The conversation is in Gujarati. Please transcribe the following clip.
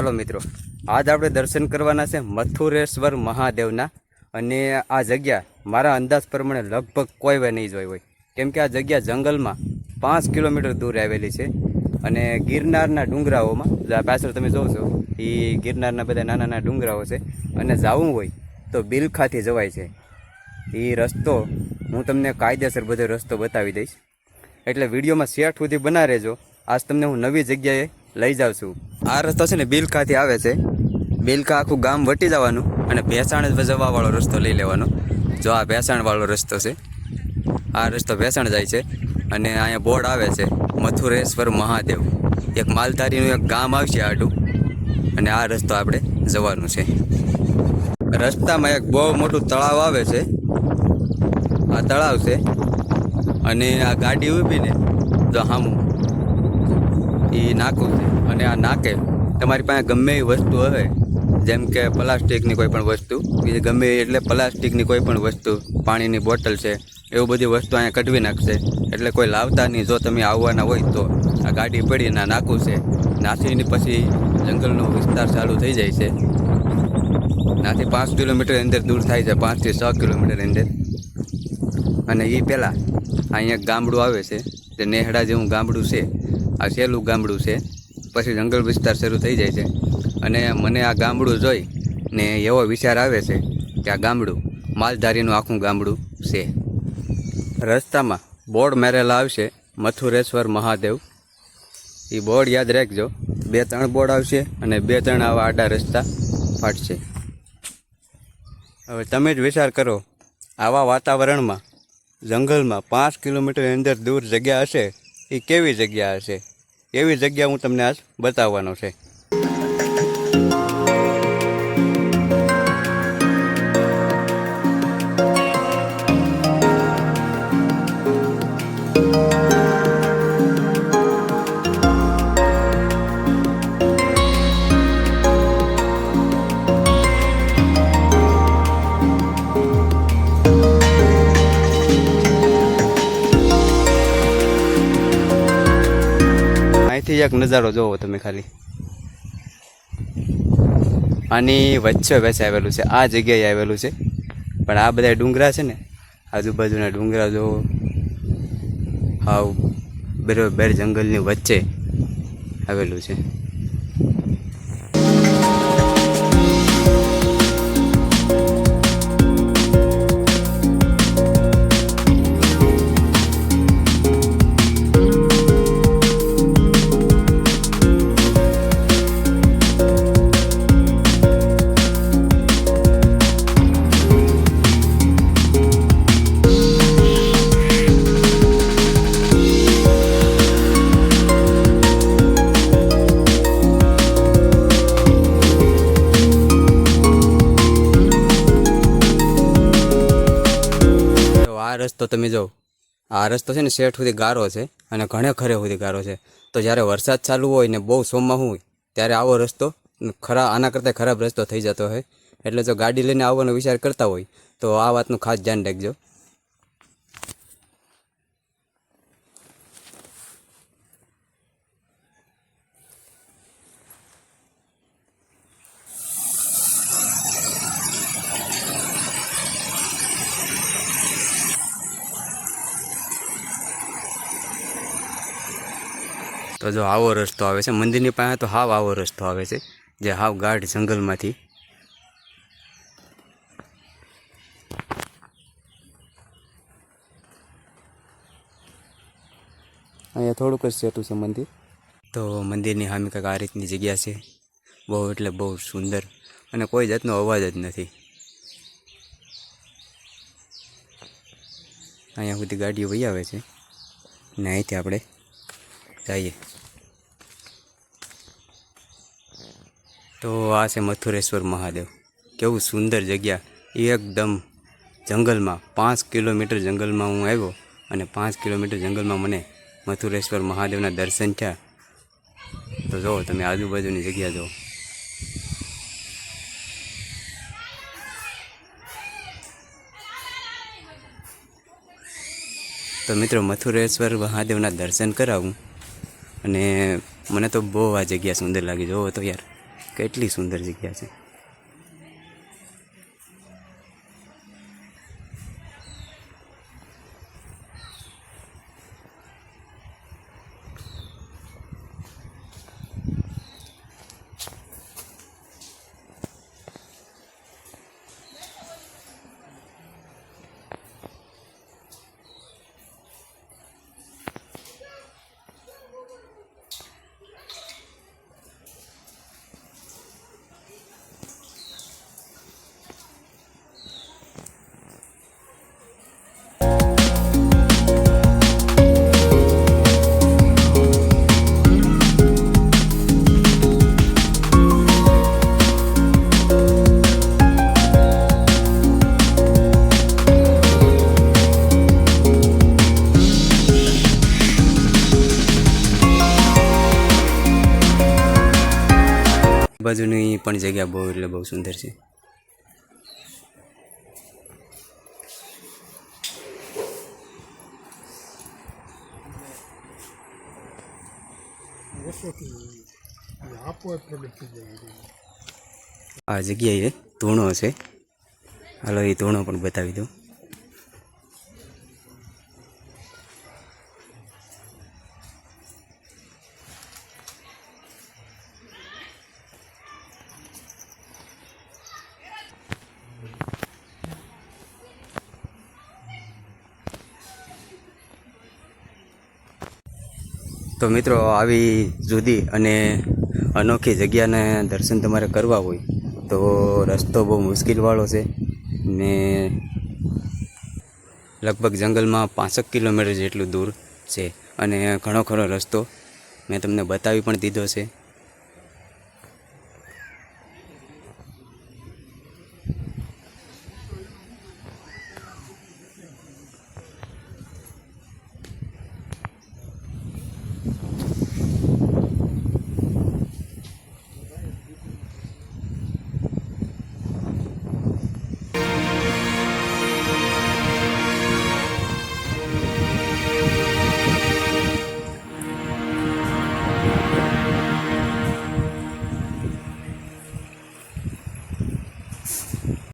હાલો મિત્રો, આજ આપણે દર્શન કરવાના છે મથુરેશ્વર મહાદેવના. અને આ જગ્યા મારા અંદાજ પ્રમાણે લગભગ કોઈ વે નહીં જોઈ હોય. કેમ કે આ જગ્યા જંગલમાં પાંચ કિલોમીટર દૂર આવેલી છે અને ગિરનારના ડુંગરાઓમાં પાછળ તમે જોવો છો, એ ગિરનારના બધા નાના નાના ડુંગરાઓ છે. અને જવું હોય તો બિલખાથી જવાય છે. એ રસ્તો હું તમને કાયદેસર બધો રસ્તો બતાવી દઈશ. એટલે વિડીયોમાં શેઠ સુધી બના રહેજો. આજ તમને હું નવી જગ્યાએ લઈ જાઉં છું. આ રસ્તો છે ને બિલકાથી આવે છે. બિલકા આખું ગામ વટી જવાનું અને ભેસાણ જવાવાળો રસ્તો લઈ લેવાનો. જો આ ભેસાણવાળો રસ્તો છે. આ રસ્તો ભેસાણ જાય છે અને અહીંયા બોર્ડ આવે છે, મથુરેશ્વર મહાદેવ. એક માલધારીનું એક ગામ આવશે આડું અને આ રસ્તો આપણે જવાનું છે. રસ્તામાં એક બહુ મોટું તળાવ આવે છે. આ તળાવ છે અને આ ગાડી ઊભી ને જો હામું. એ નાખું છે. અને આ નાકે તમારી પાસે ગમે એ વસ્તુ હવે જેમ કે પ્લાસ્ટિકની કોઈ પણ વસ્તુ, બીજી ગમે એટલે પ્લાસ્ટિકની કોઈ પણ વસ્તુ, પાણીની બોટલ છે, એવું બધી વસ્તુ અહીંયા કઢવી નાખશે. એટલે કોઈ લાવતા નહીં, જો તમે આવવાના હોય તો આ ગાડી પડી ના નાકું છે. નાસીની પછી જંગલનો વિસ્તાર ચાલુ થઈ જાય છે. નાથી પાંચ કિલોમીટર અંદર દૂર થાય છે પાંચથી છ કિલોમીટર અંદર. અને એ પહેલાં અહીંયા ગામડું આવે છે જે નેહડા જેવું ગામડું છે. આ સહેલું ગામડું છે. પછી જંગલ વિસ્તાર શરૂ થઈ જાય છે. અને મને આ ગામડું જોઈ ને એવો વિચાર આવે છે કે આ ગામડું, માલધારીનું આખું ગામડું છે. રસ્તામાં બોર્ડ મેરેલા આવશે, મથુરેશ્વર મહાદેવ. એ બોર્ડ યાદ રાખજો, બે ત્રણ બોર્ડ આવશે અને બે ત્રણ આવા આડા રસ્તા ફાટશે. હવે તમે જ વિચાર કરો, આવા વાતાવરણમાં, જંગલમાં પાંચ કિલોમીટર અંદર દૂર જગ્યા હશે એ કેવી જગ્યા હશે? એવી જગ્યા હું તમને આજ બતાવવાનો છે. એક નજારો જોવો તમે ખાલી. આની વચ્ચે વચ્ચે આવેલું છે, આ જગ્યાએ આવેલું છે. પણ આ બધા ડુંગરા છે ને, આજુબાજુના ડુંગરા જોવો. હાવ બરોબર જંગલની વચ્ચે આવેલું છે. રસ્તો તમે જો, આ રસ્તો છે ને શેઠ સુધી ગારો છે અને ઘણે ખરે સુધી ગારો છે. તો જ્યારે વરસાદ ચાલુ હોય ને બહુ સોમાં હોય, ત્યારે આવો રસ્તો ખરા, આના કરતાં ખરાબ રસ્તો થઈ જતો હોય. એટલે જો ગાડી લઈને આવવાનો વિચાર કરતા હોય, તો આ વાતનું ખાસ ધ્યાન રાખજો. તો જો આવો રસ્તો આવે છે. મંદિરની પાસે તો હાવ આવો રસ્તો આવે છે. જે હાવ ગાઢ જંગલમાંથી. અહીંયા થોડુંક જ સેતું છે મંદિર. તો મંદિરની સામે કંઈક આ રીતની જગ્યા છે. બહુ એટલે બહુ સુંદર. અને કોઈ જાતનો અવાજ જ નથી. અહીંયા સુધી ગાડીઓ વહી આવે છે. ને અહીંથી આપણે જઈએ તો આ છે મથુરેશ્વર મહાદેવ. કેવું સુંદર જગ્યા. એકદમ જંગલમાં, પાંચ કિલોમીટર જંગલમાં હું આવ્યો અને પાંચ કિલોમીટર જંગલમાં મને મથુરેશ્વર મહાદેવના દર્શન થયા. તો જુઓ તમે આજુબાજુની જગ્યા જુઓ. તો મિત્રો, મથુરેશ્વર મહાદેવના દર્શન કરાવું. અને મને તો બહુ આ જગ્યા સુંદર લાગી. જુઓ તો યાર, કેટલી સુંદર જગ્યા છે. બાજુની પણ જગ્યા બહુ, એટલે બહુ સુંદર છે. આ જગ્યાએ ધૂણો છે. હાલો, એ ધૂણો પણ બતાવી દઉં. તો મિત્રો, આવી જુદી અને અનોખી જગ્યાને દર્શન તમારે કરવા હોય, તો રસ્તો બહુ મુશ્કેલવાળો છે ને લગભગ જંગલમાં પાંસઠ કિલોમીટર જેટલું દૂર છે અને ઘણો ખરો રસ્તો મેં તમને બતાવી પણ દીધો છે.